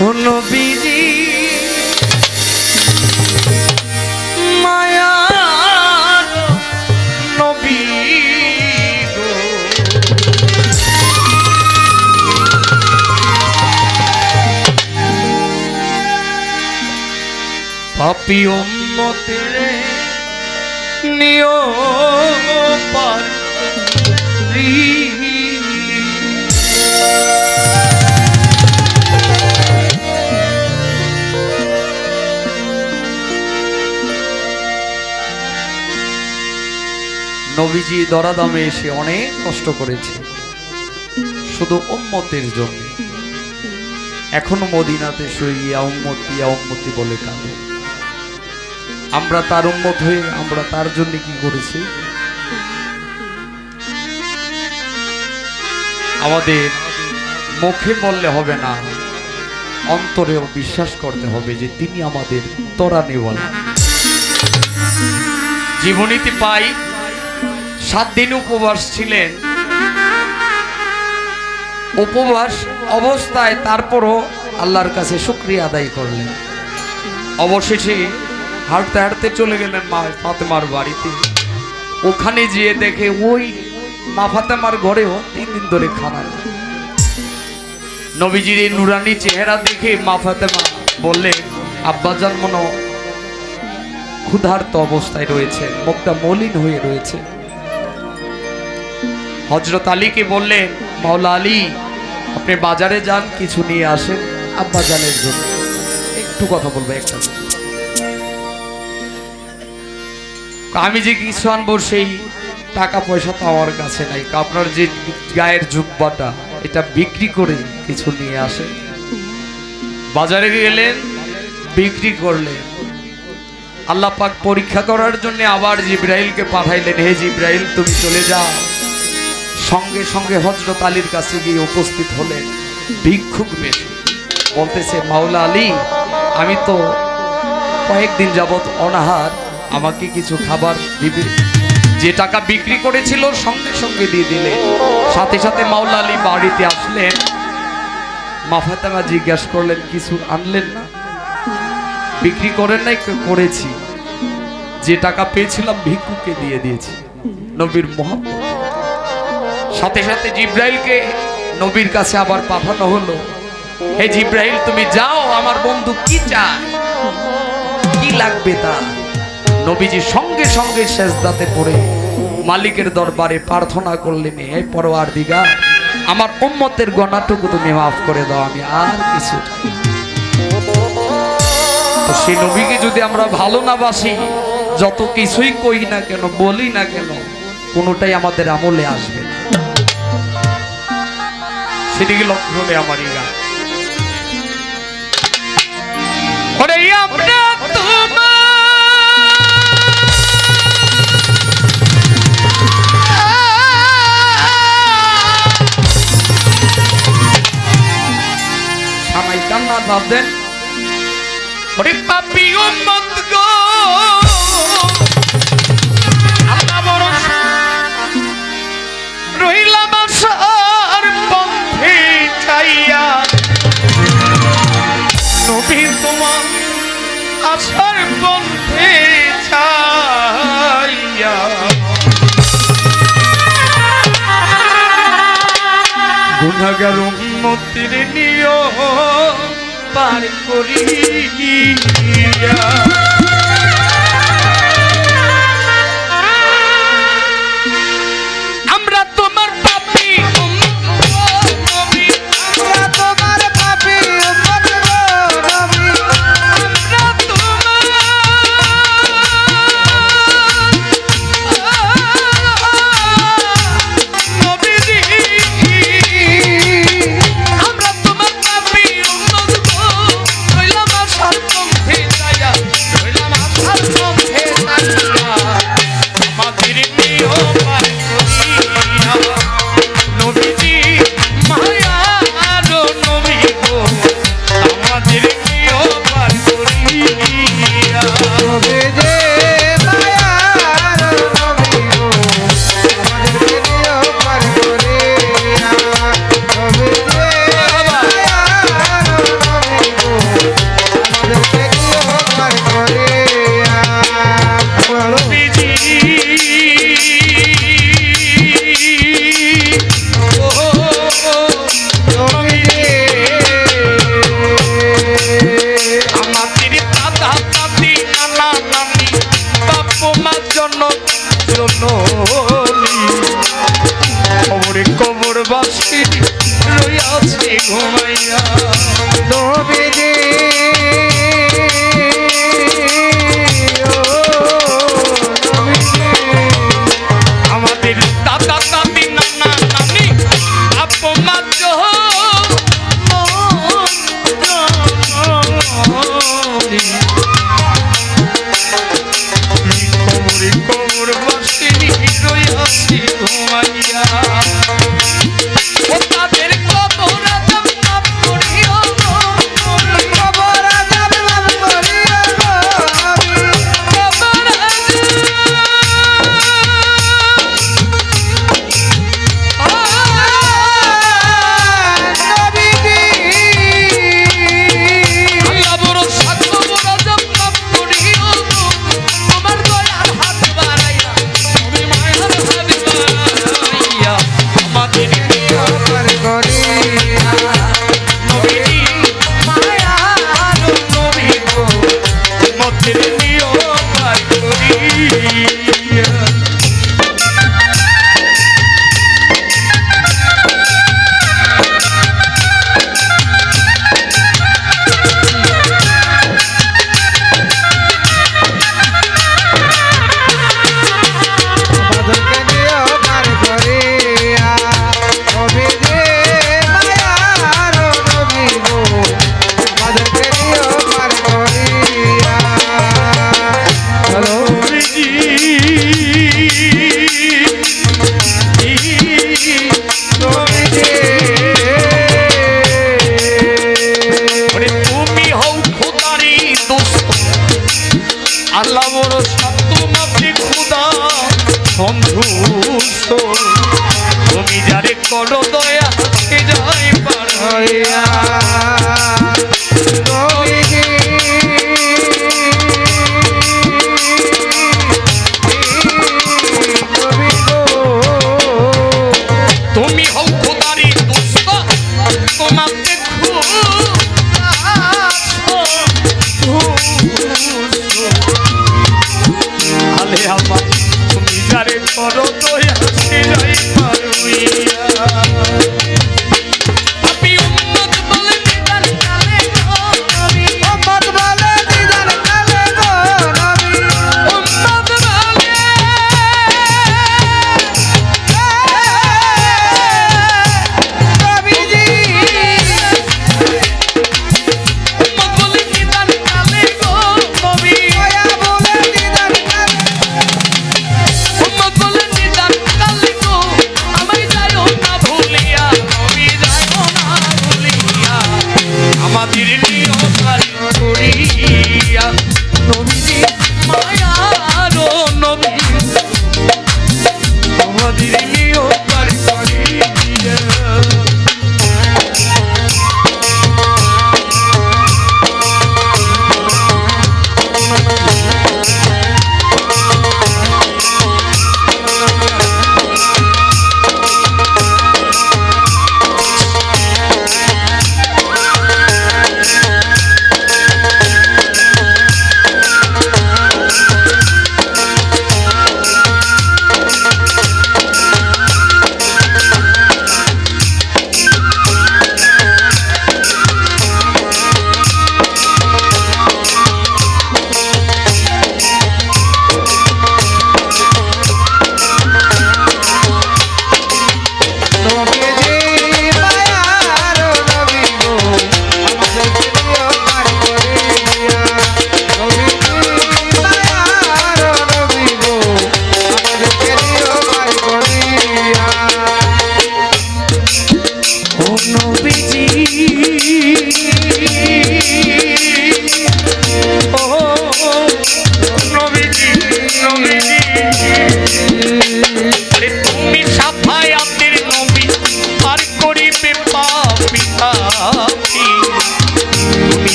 নবীজি। মায়ার নবী পাপি উম্মতের নিয় পার নবীজি দরাদামে এসে অনেক কষ্ট করেছে। শুধু উম্মতের জন্য। এখনও মদিনাতে শুইয়া উম্মতি ইয়া উম্মতি বলে কাঁদে। আমরা তার উম্মত হয়ে আমরা তার জন্য কি করেছি? আমাদের মুখে বললে হবে না, অন্তরেও বিশ্বাস করতে হবে যে তিনি আমাদের তরানে বলা জীবনীতে পাই সাত দিন উপবাস ছিলেন। উপবাস অবস্থায় তারপরও আল্লাহর কাছে শুক্রিয়া আদায় করলেন। অবশেষে হাঁটতে হাঁটতে চলে গেলেন মা ফাতেমার বাড়িতে। ওখানে গিয়ে দেখে ওই মা ফাতেমার ঘরেও তিন দিন ধরে খানা। নবীজির নুরানি চেহারা দেখে মা ফাতেমা বললেন আব্বাজান মনো ক্ষুধার্ত অবস্থায় রয়েছে মুখটা মলিন হয়ে রয়েছে। হজরত আলীকে বললেন, মাওলা আলী, আপনি বাজারে যান, কিছু নিয়ে আসেন, আব্বা জানের জন্য। একটু কথা বলব, একটা আমি যে কিছু আনব, সেই টাকা পয়সা তো আমার কাছে নাই। আপনার যে গায়ের জুব্বাটা, এটা বিক্রি করে কিছু নিয়ে আসে বাজারে গেলেন, বিক্রি করলেন। আল্লাহ পাক পরীক্ষা করার জন্য আবার জিব্রাইলকে পাঠাইলেন, হে জিব্রাইল, তুমি চলে যাও। সঙ্গে সঙ্গে হজরত আলীর কাছে গিয়ে উপস্থিত হলেন ভিক্ষুক বেশি। বলতেছে, মাওলা আলী, আমি তো কয়েকদিন যাবৎ অনাহার, আমাকে কিছু খাবার দিবে। যে টাকা বিক্রি করেছিল, সঙ্গে সঙ্গে দিয়ে দিলে। সাথে সাথে মাওলা আলী বাড়িতে আসলেন। মাফাতামা জিজ্ঞাসা করলেন, কিছু আনলেন না? বিক্রি করেন নাই করেছি। যে টাকা পেয়েছিলাম ভিক্ষুকে দিয়ে দিয়েছি। নবীর মোহাম্মদ সাথে সাথে জিব্রাইলকে নবীর কাছে আবার পাঠানো হলো। হে জিব্রাইল, তুমি যাও, আমার বন্ধু কি চায়? কি লাগবে তা নবীজি সঙ্গে সঙ্গে শেষদাতে পড়ে মালিকের দরবারে প্রার্থনা করলেন, হে পরোয়ার দিগা আমার উম্মতের গণাটুকু তুমি মাফ করে দাও, আমি আর কিছু সেই নবীকে যদি আমরা ভালো না বাসি, যত কিছুই কই না কেন, বলি না কেন, কোনোটাই আমাদের আমলে আসবে না। সেদিকে লক্ষ্য হলে আমার তোমার সামাই ভাবতেন পাপি গুণাগার উন্নতির নিয় পার করিয়া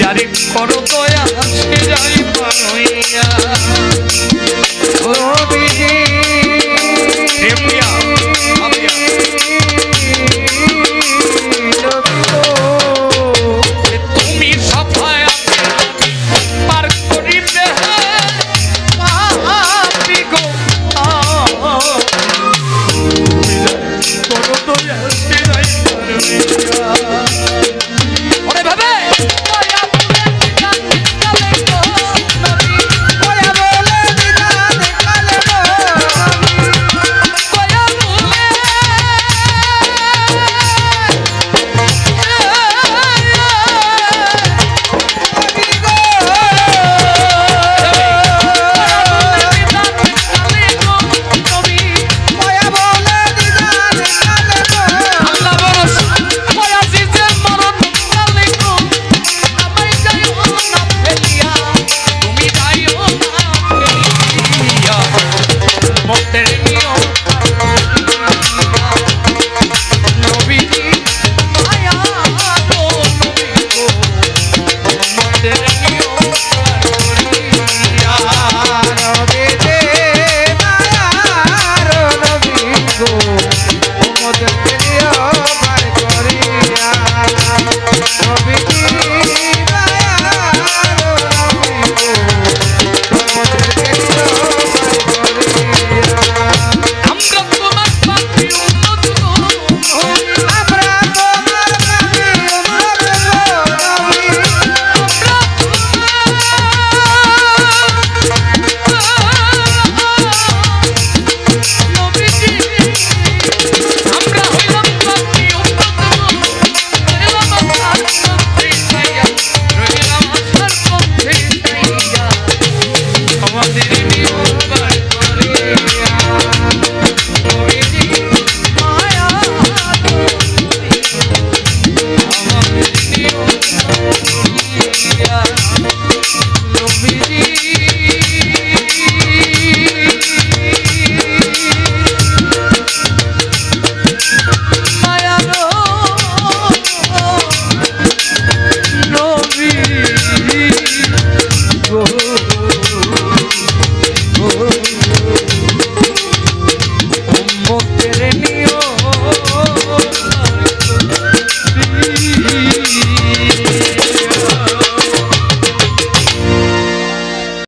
যারে করো দয়া সে যাই নবীজি